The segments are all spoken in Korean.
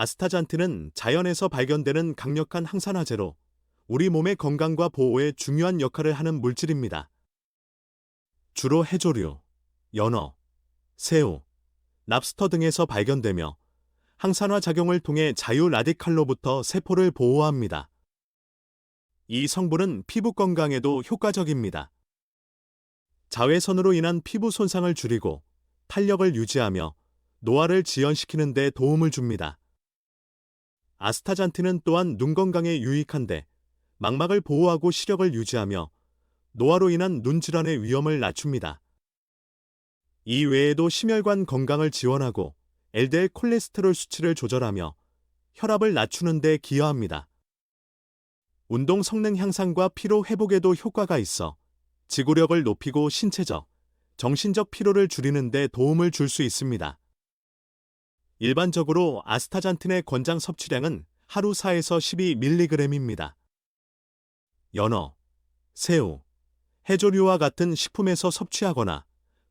아스타잔틴은 자연에서 발견되는 강력한 항산화제로 우리 몸의 건강과 보호에 중요한 역할을 하는 물질입니다. 주로 해조류, 연어, 새우, 랍스터 등에서 발견되며 항산화 작용을 통해 자유 라디칼로부터 세포를 보호합니다. 이 성분은 피부 건강에도 효과적입니다. 자외선으로 인한 피부 손상을 줄이고 탄력을 유지하며 노화를 지연시키는 데 도움을 줍니다. 아스타잔틴은 또한 눈 건강에 유익한데 망막을 보호하고 시력을 유지하며 노화로 인한 눈 질환의 위험을 낮춥니다. 이 외에도 심혈관 건강을 지원하고 LDL 콜레스테롤 수치를 조절하며 혈압을 낮추는 데 기여합니다. 운동 성능 향상과 피로 회복에도 효과가 있어 지구력을 높이고 신체적, 정신적 피로를 줄이는 데 도움을 줄 수 있습니다. 일반적으로 아스타잔틴의 권장 섭취량은 하루 4에서 12mg입니다. 연어, 새우, 해조류와 같은 식품에서 섭취하거나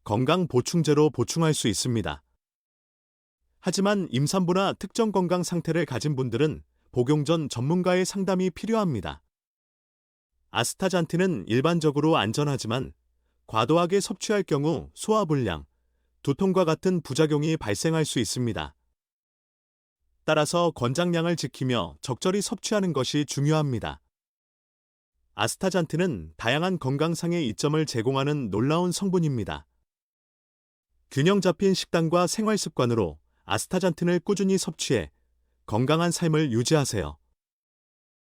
건강 보충제로 보충할 수 있습니다. 하지만 임산부나 특정 건강 상태를 가진 분들은 복용 전 전문가의 상담이 필요합니다. 아스타잔틴은 일반적으로 안전하지만 과도하게 섭취할 경우 소화불량, 두통과 같은 부작용이 발생할 수 있습니다. 따라서 권장량을 지키며 적절히 섭취하는 것이 중요합니다. 아스타잔틴은 다양한 건강상의 이점을 제공하는 놀라운 성분입니다. 균형 잡힌 식단과 생활 습관으로 아스타잔틴을 꾸준히 섭취해 건강한 삶을 유지하세요.